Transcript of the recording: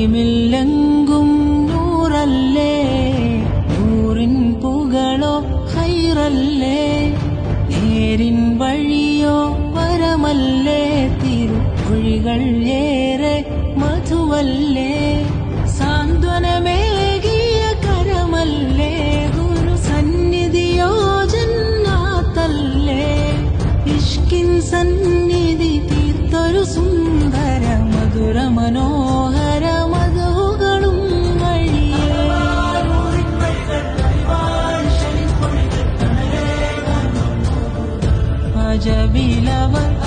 കരീമില്ലെങ്കും നൂറല്ലേ? നൂറിൻ പുകളോ ഹൈറല്ലേ? നേരിൻ വഴിയോ പരമല്ലേ തിരുമൊഴികൾ ഏറെ മധുവല്ലേ? جميلة من